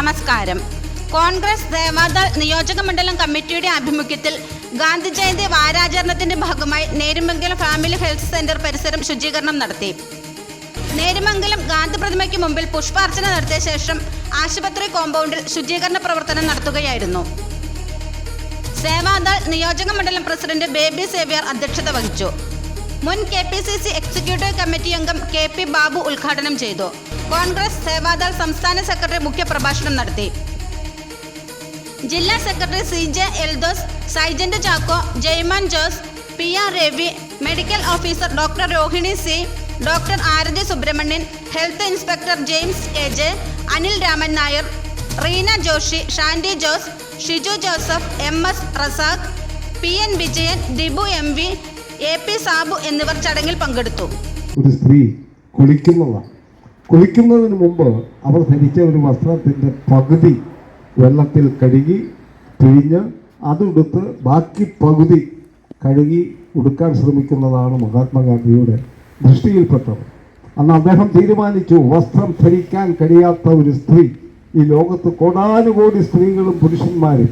നമസ്കാരം. കോൺഗ്രസ് ദേവാദ നിയോജക മണ്ഡലം കമ്മിറ്റിയുടെ ആഭിമുഖ്യത്തിൽ ഗാന്ധി ജയന്തി വാരാചരണത്തിന്റെ ഭാഗമായി നേരുമംഗലം ഫാമിലി ഹെൽത്ത് സെന്റർ പരിസരം ശുചീകരണം നടത്തി. നേരുമംഗലം ഗാന്ധി പ്രതിമയ്ക്ക് മുമ്പിൽ പുഷ്പാർച്ചന നടത്തിയ ശേഷം ആശുപത്രി കോമ്പൗണ്ടിൽ ശുചീകരണ പ്രവർത്തനം നടത്തുകയായിരുന്നു. സേവാദൾ നിയോജക മണ്ഡലം പ്രസിഡന്റ് ബേബി സേവ്യർ അധ്യക്ഷത വഹിച്ചു. മുൻ K P C C executive committee അംഗം കെ പി ബാബു ഉദ്ഘാടനം ചെയ്തു. കോൺഗ്രസ് സേവാദൾ സംസ്ഥാന സെക്രട്ടറി മുഖ്യപ്രഭാഷണം നടത്തി. ജില്ലാ secretary C J Eldhose Saijant Chacko Jaiman Jose P R Ravi medical officer doctor Rohini C doctor Arathi Subramanian health inspector James A J Anil Raman Nair Reena Joshi Shandy Jose Shiju Joseph M S Razak P N Vijayan Dibu M V A P Sabu എന്നിവർ ചടങ്ങിൽ പങ്കെടുത്തു. ഒരു സ്ത്രീ കുളിക്കുന്നതാണ് കുളിക്കുന്നതിന് മുമ്പ് അവർ ധരിച്ച ഒരു വസ്ത്രത്തിന്റെ പകുതി വെള്ളത്തിൽ കഴുകി പിഴിഞ്ഞ് അതെടുത്ത് ബാക്കി പകുതി കഴുകി ഉടുക്കാൻ ശ്രമിക്കുന്നതാണ് മഹാത്മാഗാന്ധിയുടെ ദൃഷ്ടിയിൽപ്പെട്ടത്. അന്ന് അദ്ദേഹം തീരുമാനിച്ചു വസ്ത്രം ധരിക്കാൻ കഴിയാത്ത ഒരു സ്ത്രീ. ഈ ലോകത്ത് കോടാനുകോടി സ്ത്രീകളും പുരുഷന്മാരും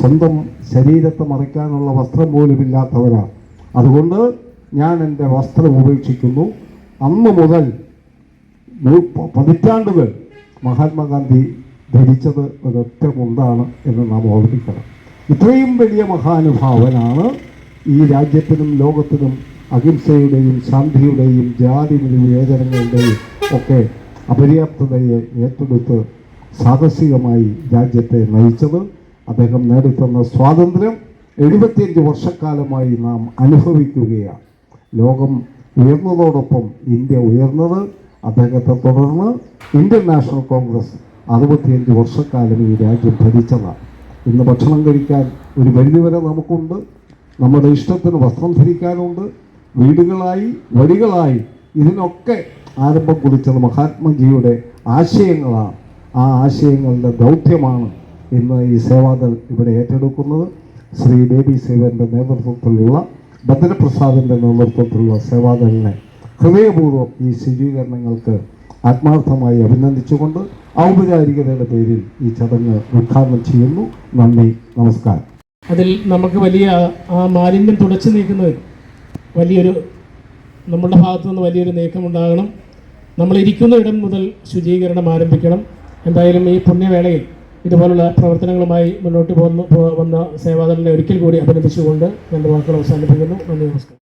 സ്വന്തം ശരീരത്തെ മറയ്ക്കാനുള്ള വസ്ത്രം പോലും ഇല്ലാത്തവരാണ് അതുകൊണ്ട് ഞാൻ എന്റെ വസ്ത്രം ഉപേക്ഷിക്കുന്നു. അന്ന് മുതൽ പതിറ്റാണ്ടുകൾ മഹാത്മാഗാന്ധി ധരിച്ചത് ഒരൊറ്റ മുണ്ടാണ് എന്ന് നാം ഓർമ്മിക്കണം. ഇത്രയും വലിയ മഹാനുഭാവനാണ് ഈ രാജ്യത്തിനും ലോകത്തിനും അഹിംസയുടെയും ശാന്തിയുടെയും ജാതി വിവേചനങ്ങളുടെയും ഒക്കെ അപര്യാപ്തതയെ ഏറ്റെടുത്ത് സാഹസികമായി രാജ്യത്തെ നയിച്ചത് അദ്ദേഹം നേടിത്തന്ന സ്വാതന്ത്ര്യം എഴുപത്തിയഞ്ച് വർഷക്കാലമായി നാം അനുഭവിക്കുകയാണ്. ലോകം ഉയർന്നതോടൊപ്പം ഇന്ത്യ ഉയർന്നത് അദ്ദേഹത്തെ തുടർന്ന് ഇന്ത്യൻ നാഷണൽ കോൺഗ്രസ് അറുപത്തിയഞ്ച് വർഷക്കാലം ഈ രാജ്യം ഭരിച്ചതാണ്. ഇന്ന് ഭക്ഷണം കഴിക്കാൻ ഒരു പരിധിവരെ നമുക്കുണ്ട് നമ്മുടെ ഇഷ്ടത്തിന് വസ്ത്രം ധരിക്കാനുണ്ട് വീടുകളായി വഴികളായി ഇതിനൊക്കെ ആരംഭം കുറിച്ചത് മഹാത്മജിയുടെ ആശയങ്ങളാണ്. ആ ആശയങ്ങളുടെ ദൗത്യമാണ് ഇന്ന് ഈ സേവാദൾ ഇവിടെ ഏറ്റെടുക്കുന്നത്. ശ്രീ ബേബി സേവന്റെ നേതൃത്വത്തിലുള്ള ഭദ്രപ്രസാദിന്റെ നേതൃത്വത്തിലുള്ള സേവാദലിനെ ഹൃദയപൂർവം ഈ ശുചീകരണങ്ങൾക്ക് ആത്മാർത്ഥമായി അഭിനന്ദിച്ചുകൊണ്ട് ഔപചാരികതയുടെ പേരിൽ ഈ ചടങ്ങ് ഉദ്ഘാടനം ചെയ്യുന്നു. നന്ദി നമസ്കാരം. അതിൽ നമുക്ക് വലിയ ആ മാലിന്യം തുടച്ചു നീക്കുന്നത് വലിയൊരു നമ്മുടെ ഭാഗത്തു നിന്ന് വലിയൊരു നീക്കമുണ്ടാകണം. നമ്മൾ ഇരിക്കുന്ന ഇടം മുതൽ ശുചീകരണം ആരംഭിക്കണം. എന്തായാലും ഈ പുണ്യവേളയിൽ ഇതുപോലുള്ള പ്രവർത്തനങ്ങളുമായി മുന്നോട്ട് പോകുന്നു വന്ന സേവാദളിനെ ഒരിക്കൽ കൂടി അഭിനന്ദിച്ചുകൊണ്ട് എന്റെ വാക്കുകൾ അവസാനിപ്പിക്കുന്നു. നന്ദി നമസ്കാരം.